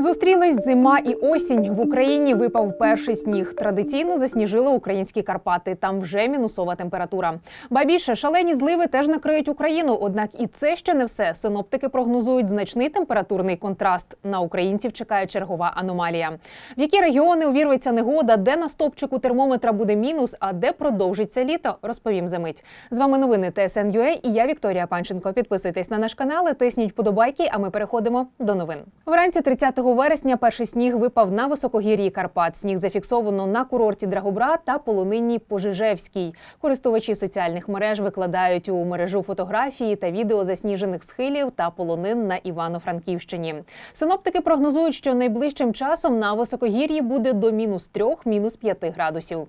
Зустрілись зима і осінь. В Україні випав перший сніг. Традиційно засніжили українські Карпати. Там вже мінусова температура. Ба більше шалені зливи теж накриють Україну. Однак і це ще не все. Синоптики прогнозують значний температурний контраст. На українців чекає чергова аномалія. В які регіони увірветься негода, де на стопчику термометра буде мінус, а де продовжиться літо, розповім за мить. З вами новини ТСН.UA і я Вікторія Панченко. Підписуйтесь на наш канал, тисніть вподобайки, а ми переходимо до новин. Вранці 30 вересня перший сніг випав на високогір'ї Карпат. Сніг зафіксовано на курорті Драгобра та полонинні Пожежевській. Користувачі соціальних мереж викладають у мережу фотографії та відео засніжених схилів та полонин на Івано-Франківщині. Синоптики прогнозують, що найближчим часом на високогір'ї буде до мінус трьох, мінус п'яти градусів.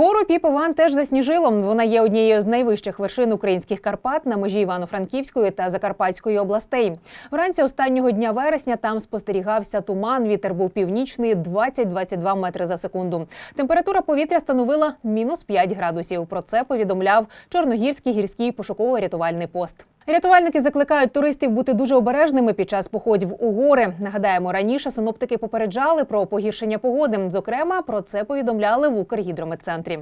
Гору Піпован теж засніжило. Вона є однією з найвищих вершин українських Карпат на межі Івано-Франківської та Закарпатської областей. Вранці останнього дня вересня там спостерігався туман. Вітер був північний 20-22 метри за секунду. Температура повітря становила мінус 5 градусів. Про це повідомляв Чорногірський гірський пошуково-рятувальний пост. Рятувальники закликають туристів бути дуже обережними під час походів у гори. Нагадаємо, раніше синоптики попереджали про погіршення погоди. Зокрема, про це повідомляли в Укргідрометцентрі.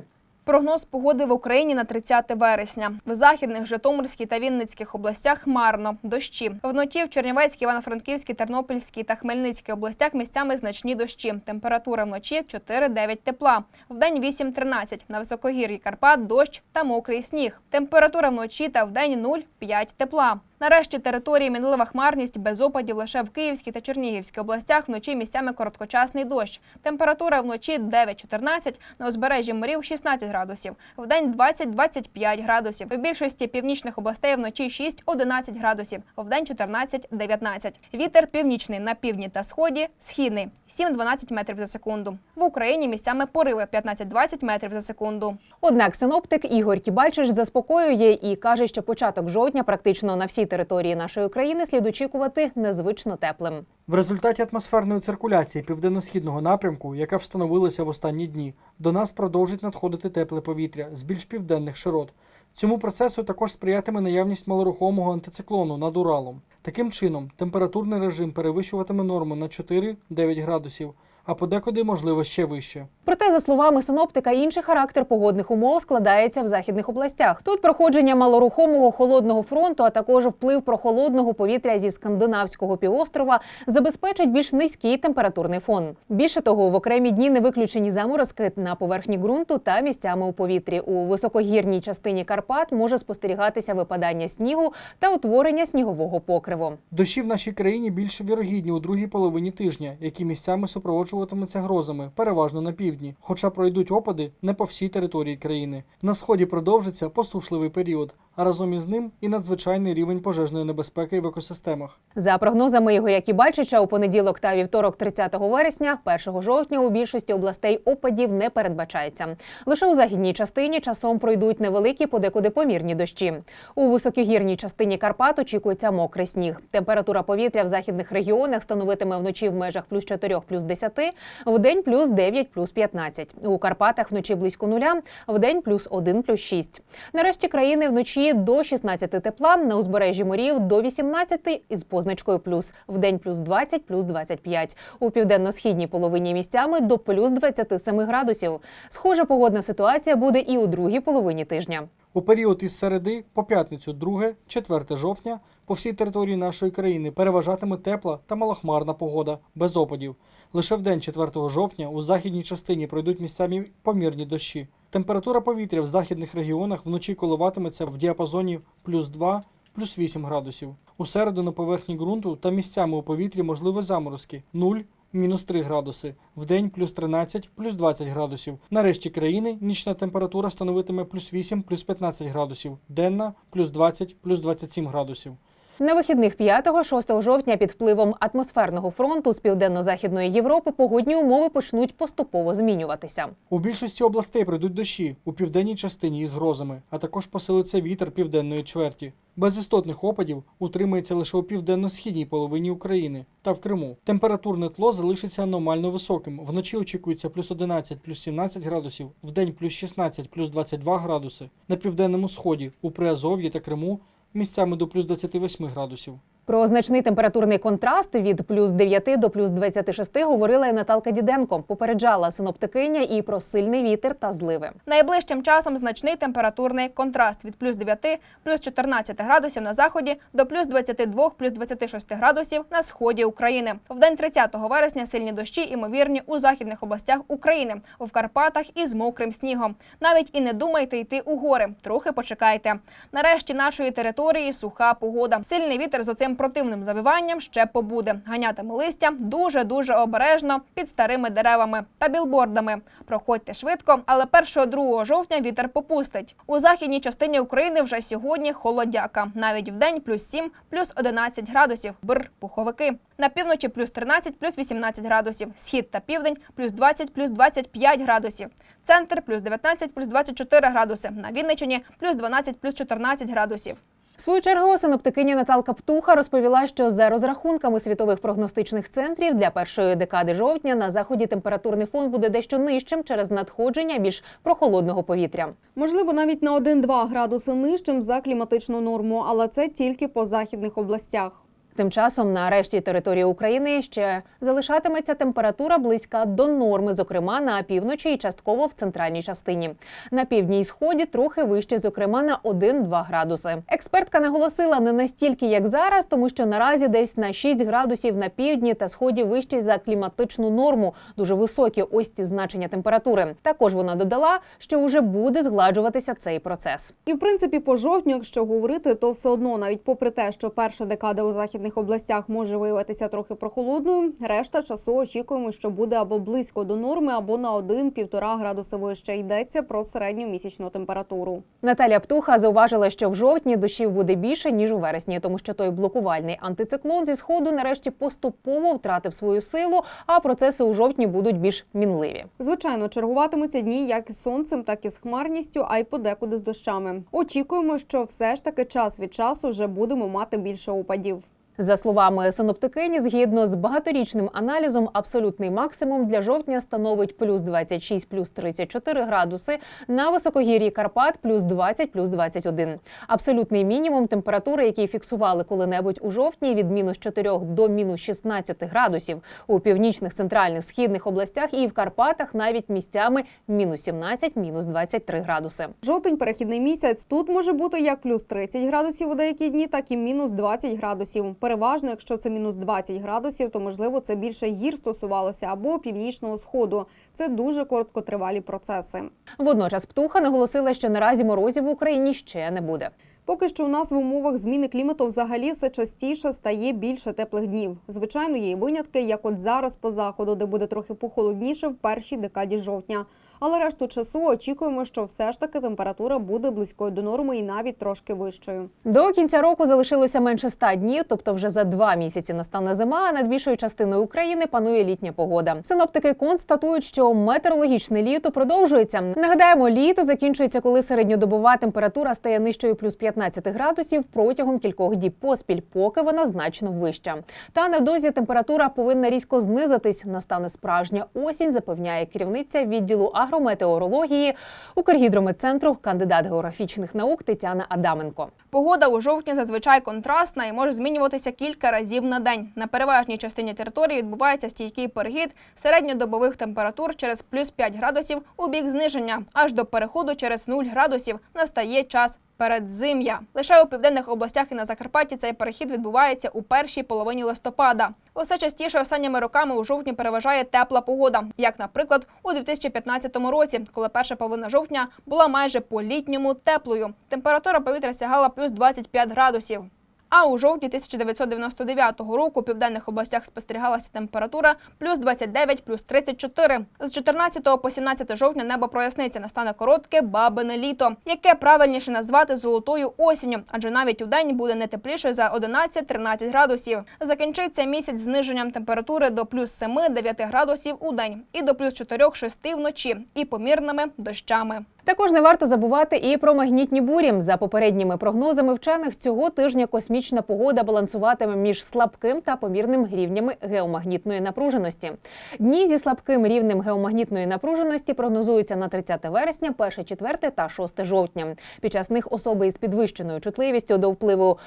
Прогноз погоди в Україні на 30 вересня. В західних Житомирській та Вінницьких областях хмарно, дощі. Вночі в Чернівецькій, Івано-Франківській, Тернопільській та Хмельницькій областях місцями значні дощі. Температура вночі 4-9 тепла. Вдень 8-13. На високогір'ї Карпат дощ та мокрий сніг. Температура вночі та вдень 0-5 тепла. Нарешті території мінлива хмарність без опадів лише в Київській та Чернігівській областях вночі місцями короткочасний дощ. Температура вночі 9-14, на узбережжі морів 16 градусів, вдень 20-25 градусів. В більшості північних областей вночі 6-11 градусів, вдень 14-19. Вітер північний на півдні та сході, східний 7-12 метрів за секунду. В Україні місцями пориви 15-20 метрів за секунду. Однак синоптик Ігор Кібальчич заспокоює і каже, що початок жовтня практично на всій території нашої країни слід очікувати незвично теплим. В результаті атмосферної циркуляції південно-східного напрямку, яка встановилася в останні дні, до нас продовжить надходити тепле повітря з більш південних широт. Цьому процесу також сприятиме наявність малорухомого антициклону над Уралом. Таким чином, температурний режим перевищуватиме норму на 4-9 градусів, а подекуди можливо ще вище. Проте, за словами синоптика, інший характер погодних умов складається в західних областях. Тут проходження малорухомого холодного фронту, а також вплив прохолодного повітря зі скандинавського півострова забезпечить більш низький температурний фон. Більше того, в окремі дні не виключені заморозки на поверхні ґрунту та місцями у повітрі. У високогірній частині Карпат може спостерігатися випадання снігу та утворення снігового покриву. Дощі в нашій країні більш вірогідні у другій половині тижня, які місцями супроводжуватимуться грозами, переважно на півдні. Хоча пройдуть опади не по всій території країни. На сході продовжиться посушливий період, а разом із ним і надзвичайний рівень пожежної небезпеки в екосистемах. За прогнозами Ігоря Кібальчича, у понеділок та вівторок, 30 вересня, 1 жовтня у більшості областей опадів не передбачається. Лише у західній частині часом пройдуть невеликі, подекуди помірні дощі. У високогірній частині Карпат очікується мокрий сніг. Температура повітря в західних регіонах становитиме вночі в межах плюс 4, плюс 10, в день плюс 9, плюс 15. У Карпатах вночі близько нуля, в день плюс 1, плюс 6. Нарешті країни вночі до 16 тепла, на узбережжі морів до 18 із позначкою плюс, в день плюс 20, плюс 25. У південно-східній половині місцями до плюс 27 градусів. Схожа погодна ситуація буде і у другій половині тижня. У період із середи по п'ятницю 2-4 жовтня по всій території нашої країни переважатиме тепла та малохмарна погода без опадів. Лише в день 4 жовтня у західній частині пройдуть місцями помірні дощі. Температура повітря в західних регіонах вночі коливатиметься в діапазоні плюс 2 плюс 8 градусів. У середу на поверхні ґрунту та місцями у повітрі можливі заморозки 0 мінус 3 градуси, в день плюс 13 плюс 20 градусів. На решті країни нічна температура становитиме плюс 8 плюс 15 градусів, денна плюс 20 плюс 27 градусів. На вихідних 5-6 жовтня під впливом атмосферного фронту з південно-західної Європи погодні умови почнуть поступово змінюватися. У більшості областей пройдуть дощі у південній частині із грозами, а також посилиться вітер південної чверті. Без істотних опадів утримається лише у південно-східній половині України та в Криму. Температурне тло залишиться аномально високим. Вночі очікується плюс 11, плюс 17 градусів, вдень плюс 16, плюс 22 градуси. На південному сході, у Приазов'ї та Криму місцями до плюс 28 градусів. Про значний температурний контраст від плюс 9 до плюс 26 говорила і Наталка Діденко. Попереджала синоптикиня і про сильний вітер та зливи. Найближчим часом значний температурний контраст від плюс 9, плюс 14 градусів на заході до плюс 22, плюс 26 градусів на сході України. В день 30 вересня сильні дощі імовірні у західних областях України, в Карпатах із мокрим снігом. Навіть і не думайте йти у гори. Трохи почекайте. Нарешті нашої території суха погода. Сильний вітер з оцим противним завиванням ще побуде. Ганятиме листя дуже дуже обережно під старими деревами та білбордами. Проходьте швидко, але 1-2 жовтня вітер попустить. У західній частині України вже сьогодні холодяка. Навіть в день плюс 7, плюс 11 градусів. Бр, пуховики. На півночі плюс 13, плюс 18 градусів. Схід та південь плюс 20, плюс 25 градусів. Центр плюс 19, плюс 24 градуси. На Вінниччині плюс 12, плюс 14 градусів. В свою чергу синоптикиня Наталка Птуха розповіла, що за розрахунками світових прогностичних центрів для першої декади жовтня на заході температурний фон буде дещо нижчим через надходження більш прохолодного повітря. Можливо, навіть на 1-2 градуси нижчим за кліматичну норму, але це тільки по західних областях. Тим часом на решті території України ще залишатиметься температура близька до норми, зокрема на півночі і частково в центральній частині. На півдні і сході трохи вище, зокрема на 1-2 градуси. Експертка наголосила не настільки, як зараз, тому що наразі десь на 6 градусів на півдні та сході вищі за кліматичну норму. Дуже високі ось ці значення температури. Також вона додала, що вже буде згладжуватися цей процес. І в принципі, по жовтню, якщо говорити, то все одно, навіть попри те, що перша декада у західних областях може виявитися трохи прохолодною, решта часу очікуємо, що буде або близько до норми, або на 1-1,5 градуси вище. Йдеться про середню місячну температуру. Наталія Птуха зауважила, що в жовтні дощів буде більше ніж у вересні, тому що той блокувальний антициклон зі сходу нарешті поступово втратив свою силу, а процеси у жовтні будуть більш мінливі. Звичайно, чергуватимуться дні як із сонцем, так і з хмарністю, а й подекуди з дощами. Очікуємо, що все ж таки час від часу вже будемо мати більше опадів. За словами синоптикині, згідно з багаторічним аналізом, абсолютний максимум для жовтня становить плюс 26, плюс 34 градуси, на високогір'ї Карпат плюс 20, плюс 21. Абсолютний мінімум температури, який фіксували коли-небудь у жовтні, від мінус 4 до мінус 16 градусів. У північних, центральних, східних областях і в Карпатах навіть місцями мінус 17, мінус 23 градуси. Жовтень перехідний місяць. Тут може бути як плюс 30 градусів у деякі дні, так і мінус 20 градусів. Переважно, якщо це мінус 20 градусів, то можливо це більше гір стосувалося або північного сходу. Це дуже короткотривалі процеси. Водночас птуха наголосила, що наразі морозів в Україні ще не буде. Поки що у нас в умовах зміни клімату взагалі все частіше стає більше теплих днів. Звичайно, є і винятки, як от зараз по заходу, де буде трохи похолодніше в першій декаді жовтня. Але решту часу очікуємо, що все ж таки температура буде близькою до норми і навіть трошки вищою. До кінця року залишилося менше 100 днів, тобто вже за два місяці настане зима. А над більшою частиною України панує літня погода. Синоптики констатують, що метеорологічне літо продовжується. Нагадаємо, літо закінчується, коли середньодобова температура стає нижчою плюс 15 градусів протягом кількох діб поспіль, поки вона значно вища. Та невдовзі температура повинна різко знизитись. Настане справжня осінь, запевняє керівниця відділу агрометеорології Укргідрометцентру, кандидат географічних наук Тетяна Адаменко. Погода у жовтні зазвичай контрастна і може змінюватися кілька разів на день. На переважній частині території відбувається стійкий перегід середньодобових температур через плюс 5 градусів у бік зниження, аж до переходу через 0 градусів настає час передзим'я. Лише у південних областях і на Закарпатті цей перехід відбувається у першій половині листопада. Усе частіше останніми роками у жовтні переважає тепла погода, як, наприклад, у 2015 році, коли перша половина жовтня була майже по літньому теплою. Температура повітря сягала плюс 25 градусів. А у жовтні 1999 року у південних областях спостерігалася температура плюс 29, плюс 34. З 14 по 17 жовтня небо проясниться, настане коротке бабине літо, яке правильніше назвати золотою осінню, адже навіть у день буде не тепліше за 11-13 градусів. Закінчиться місяць зниженням температури до плюс 7-9 градусів у день і до плюс 4-6 вночі, і помірними дощами. Також не варто забувати і про магнітні бурі. За попередніми прогнозами вчених, цього тижня космічна погода балансуватиме між слабким та помірним рівнями геомагнітної напруженості. Дні зі слабким рівнем геомагнітної напруженості прогнозуються на 30 вересня, 1, 4 та 6 жовтня. Під час них особи із підвищеною чутливістю до впливу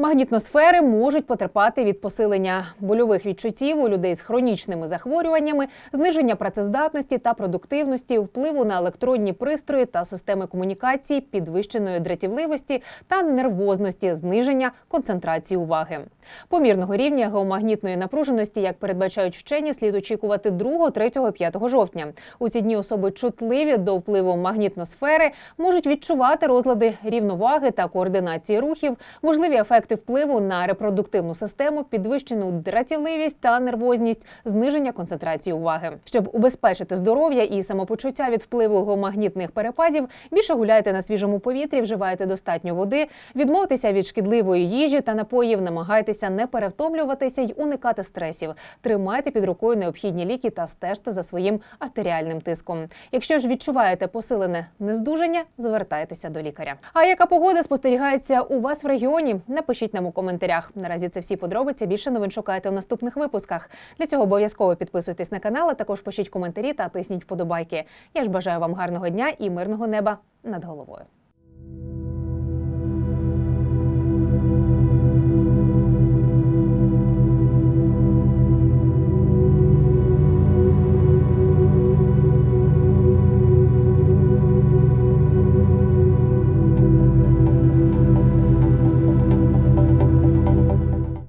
магнітносфери можуть потерпати від посилення больових відчуттів у людей з хронічними захворюваннями, зниження працездатності та продуктивності, впливу на електронні пристрої та системи комунікації, підвищеної дратівливості та нервозності, зниження концентрації уваги. Помірного рівня геомагнітної напруженості, як передбачають вчені, слід очікувати 2, 3, 5 жовтня. У ці дні особи чутливі до впливу магнітносфери можуть відчувати розлади рівноваги та координації рухів, можливі ефекти впливу на репродуктивну систему, підвищену дратівливість та нервозність, зниження концентрації уваги. Щоб убезпечити здоров'я і самопочуття від впливу геомагнітних перепадів, більше гуляйте на свіжому повітрі, вживайте достатньо води, відмовтеся від шкідливої їжі та напоїв, намагайтеся не перевтомлюватися й уникати стресів. Тримайте під рукою необхідні ліки та стежте за своїм артеріальним тиском. Якщо ж відчуваєте посилене нездужання, звертайтеся до лікаря. А яка погода спостерігається у вас в регіоні? Напишіть нам у коментарях. Наразі це всі подробиці. Більше новин шукайте у наступних випусках. Для цього обов'язково підписуйтесь на канал, а також пишіть коментарі та тисніть вподобайки. Я ж бажаю вам гарного дня і мирного неба над головою.